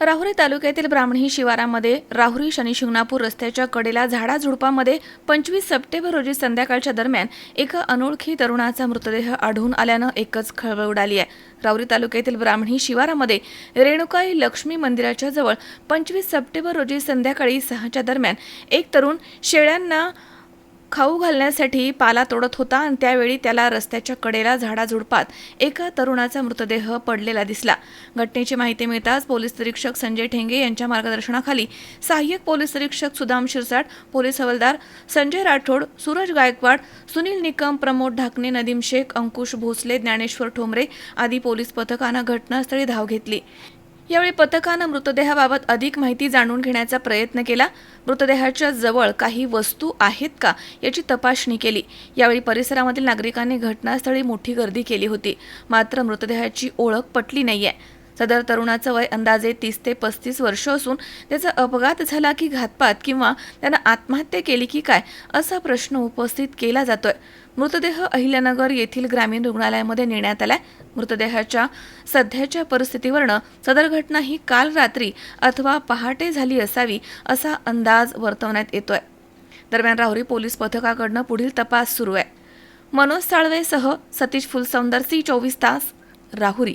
राहुरी तालुक्यातील ब्राह्मणी शिवारामध्ये राहुरी शनी शिंगणापूर रस्त्याच्या कडेला झाडाझुडपामध्ये पंचवीस सप्टेंबर रोजी संध्याकाळच्या दरम्यान एका अनोळखी तरुणाचा मृतदेह आढळून आल्यानं एकच खळबळ उडाली आहे. राहुरी तालुक्यातील ब्राह्मणी शिवारामध्ये रेणुकाई लक्ष्मी मंदिराच्या जवळ पंचवीस सप्टेंबर रोजी संध्याकाळी सहाच्या दरम्यान एक तरुण शेळ्यांना खाऊ घालण्यासाठी पाला तोडत होता आणि त्यावेळी त्याला रस्त्याच्या कडेला झाडाझुडपात एका तरुणाचा मृतदेह पडलेला दिसला. घटनेची माहिती मिळताच पोलीस निरीक्षक संजय ठेंगे यांच्या मार्गदर्शनाखाली सहाय्यक पोलीस निरीक्षक सुदाम शिरसाट पोलीस हवालदार संजय राठोड सूरज गायकवाड सुनील निकम प्रमोद ढाकणे नदीम शेख अंकुश भोसले ज्ञानेश्वर ठोंबरे आदी पोलीस पथकानं घटनास्थळी धाव घेतली. यावेळी पथकानं मृतदेहाबाबत अधिक माहिती जाणून घेण्याचा प्रयत्न केला. मृतदेहाच्या जवळ काही वस्तू आहेत का याची तपासणी केली. यावेळी परिसरामधील नागरिकांनी घटनास्थळी मोठी गर्दी केली होती. मात्र मृतदेहाची ओळख पटली नाहीये. सदर तरुणाचं वय अंदाजे तीस ते पस्तीस वर्ष असून त्याचा अपघात झाला की घातपात किंवा त्यानं आत्महत्या केली की काय असा प्रश्न उपस्थित केला जातोय. मृतदेह अहिल्यानगर येथील ग्रामीण रुग्णालयामध्ये नेण्यात आलाय. मृतदेहाच्या सध्याच्या परिस्थितीवरनं सदर घटना ही काल रात्री अथवा पहाटे झाली असावी असा अंदाज वर्तवण्यात येतोय. दरम्यान राहुरी पोलीस पथकाकडनं पुढील तपास सुरू आहे. मनोज साळवेसह सतीश फुलसौंदर सी चोवीस तास Rahuri.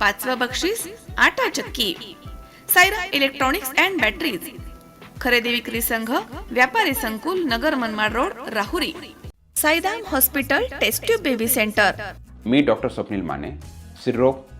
पाचवं बक्षीस आटा चक्की. Saira electronics and batteries. खरेदी विक्री संघ व्यापारी संकुल नगर Manmad road Rahuri. Saidam hospital test tube baby centre. मी डॉक्टर स्वप्नील माने सिरोग